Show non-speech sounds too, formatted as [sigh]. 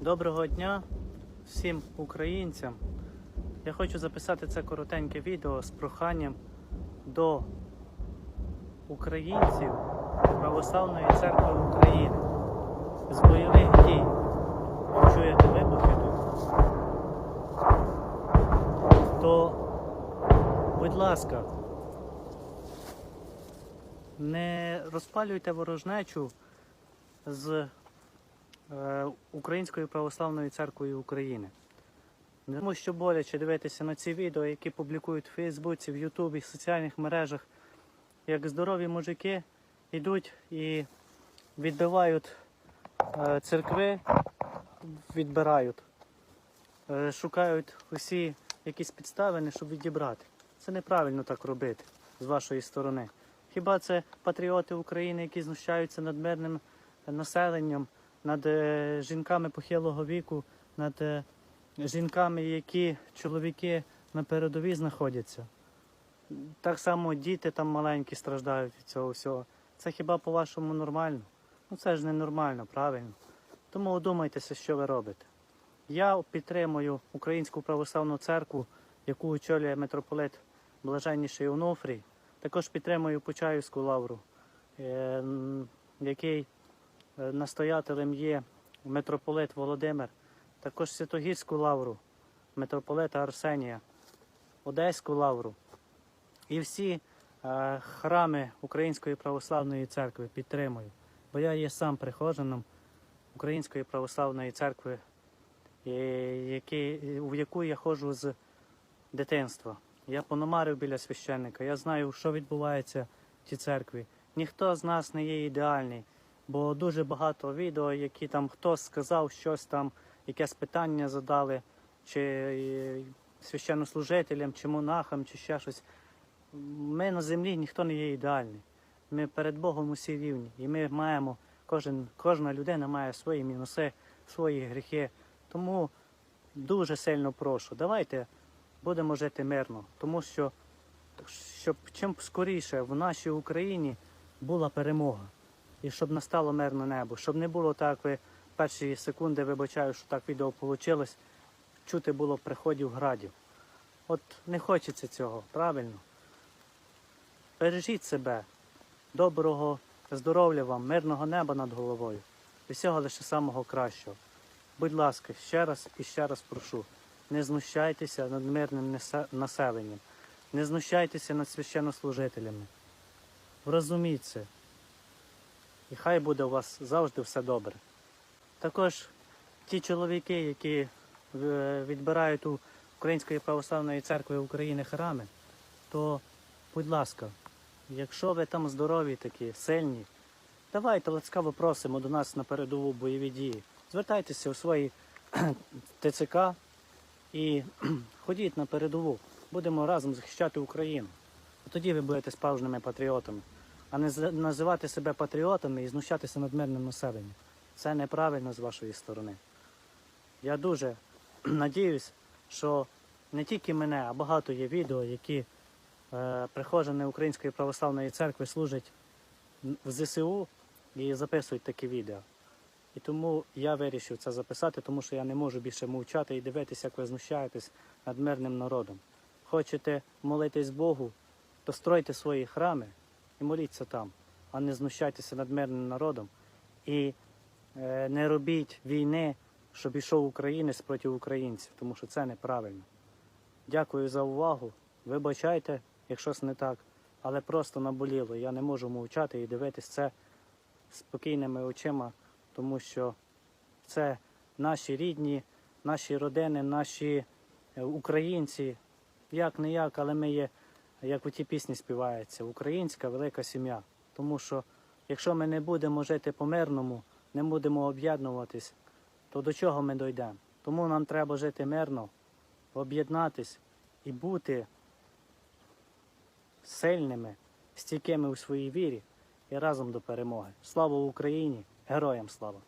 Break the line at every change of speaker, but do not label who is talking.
Доброго дня всім українцям. Я хочу записати це коротеньке відео з проханням до українців Православної церкви України з бойових дій. Чуєте вибухи тут? То, будь ласка, не розпалюйте ворожнечу з Українською православною церквою України. Тому що боляче дивитися на ці відео, які публікують в Фейсбуці, в Ютубі, в соціальних мережах, як здорові мужики йдуть і відбивають е, церкви, відбирають, е, шукають усі якісь підставини, щоб відібрати. Це неправильно так робити з вашої сторони. Хіба це патріоти України, які знущаються над мирним населенням, над е, жінками похилого віку, над е, жінками, які чоловіки на передовій знаходяться. Так само діти там маленькі страждають від цього всього. Це хіба по-вашому нормально? Ну це ж не нормально, правильно. Тому одумайтеся, що ви робите. Я підтримую Українську православну церкву, яку очолює митрополит Блаженніший Онуфрій. Також підтримую Почаївську лавру, е, який настоятелем є митрополит Володимир, також Святогірську лавру, митрополита Арсенія, Одеську лавру і всі е, храми Української православної церкви підтримую. Бо я є сам прихожаном Української православної церкви, е, в яку я ходжу з дитинства. Я пономарив біля священника, я знаю, що відбувається в цій церкві. Ніхто з нас не є ідеальний, бо дуже багато відео, які там хтось сказав щось там, якесь питання задали, чи е, священнослужителям, чи монахам, чи ще щось. Ми на землі ніхто не є ідеальний. Ми перед Богом усі рівні. І ми маємо, кожен, кожна людина має свої мінуси, свої гріхи. Тому дуже сильно прошу, давайте будемо жити мирно, тому що щоб чим скоріше в нашій Україні була перемога. І щоб настало мирне небо, щоб не було так, ви перші секунди вибачаю, що так відео вийшло, чути було приходів градів. От не хочеться цього, правильно? Бережіть себе, доброго здоров'я вам, мирного неба над головою і всього лише самого кращого. Будь ласка, ще раз і ще раз прошу, не знущайтеся над мирним населенням, не знущайтеся над священнослужителями. Врозуміть це. І хай буде у вас завжди все добре. Також ті чоловіки, які е, відбирають у Української православної церкви України храми, то, будь ласка, якщо ви там здорові такі, сильні, давайте ласкаво просимо до нас на передову бойові дії. Звертайтеся у свої ТЦК і ходіть на передову. Будемо разом захищати Україну. А Тоді ви будете справжніми патріотами, а не називати себе патріотами і знущатися над мирним населенням. Це неправильно з вашої сторони. Я дуже [clears throat] надіюсь, що не тільки мене, а багато є відео, які е, прихожани Української православної церкви служать в ЗСУ і записують такі відео. І тому я вирішив це записати, тому що я не можу більше мовчати і дивитися, як ви знущаєтесь над мирним народом. Хочете молитись Богу, то стройте свої храми і моліться там, а не знущайтеся над мирним народом. І е, не робіть війни, щоб ішов українець проти українців, тому що це неправильно. Дякую за увагу. Вибачайте, якщо не так, але просто наболіло. Я не можу мовчати і дивитись це спокійними очима, тому що це наші рідні, наші родини, наші е, українці. Як не як, але ми є, як у тій пісні співається, українська велика сім'я. Тому що якщо ми не будемо жити по-мирному, не будемо об'єднуватись, то до чого ми дійдемо? Тому нам треба жити мирно, об'єднатись і бути сильними, стійкими у своїй вірі і разом до перемоги. Слава Україні! Героям слава!